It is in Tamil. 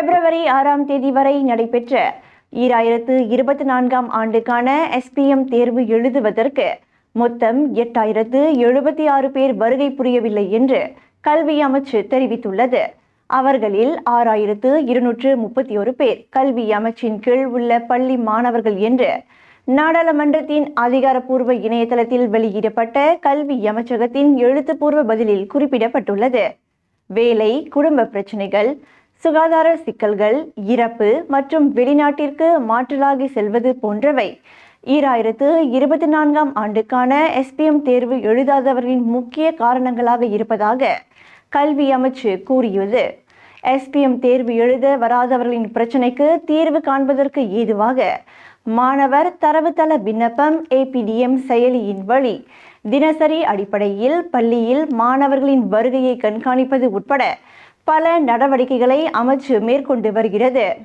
பிப்ரவரி ஆறாம் தேதி வரை நடைபெற்ற ஈராயிரத்து இருபத்தி நான்காம் ஆண்டுக்கான எஸ்பிஎம் தேர்வு எழுதுவதற்கு மொத்தம் எட்டாயிரத்து எழுபத்தி ஆறு பேர் வருகை புரியவில்லை என்று கல்வி அமைச்சு தெரிவித்துள்ளது. அவர்களில் ஆறாயிரத்து இருநூற்று முப்பத்தி ஒரு பேர் கல்வி அமைச்சின் கீழ் உள்ள பள்ளி மாணவர்கள் என்று நாடாளுமன்றத்தின் அதிகாரப்பூர்வ இணையதளத்தில் வெளியிடப்பட்ட கல்வி அமைச்சகத்தின் எழுத்துப்பூர்வ பதிலில் குறிப்பிடப்பட்டுள்ளது. வேலை குடும்ப பிரச்சனைகள் சுகாதார சிக்கல்கள் இறப்பு மற்றும் வெளிநாட்டிற்கு மாற்றலாகி செல்வது போன்றவை. ஈராயிரத்து இருபத்தி நான்காம் ஆண்டுக்கான எஸ்பிஎம் தேர்வு எழுதாதவர்களின் முக்கிய காரணங்களாக இருப்பதாக கல்வி அமைச்சு கூறியது எஸ்பிஎம் தேர்வு எழுத வராதவர்களின் பிரச்சினைக்கு தீர்வு காண்பதற்கு ஏதுவாக மாணவர் தரவுத்தள விண்ணப்பம் ஏபிடிஎம் செயலியின் வழி தினசரி அடிப்படையில் பள்ளியில் மாணவர்களின் வருகையை கண்காணிப்பது உட்பட பல நடவடிக்கைகளை அமைச்சு மேற்கொண்டு வருகிறது.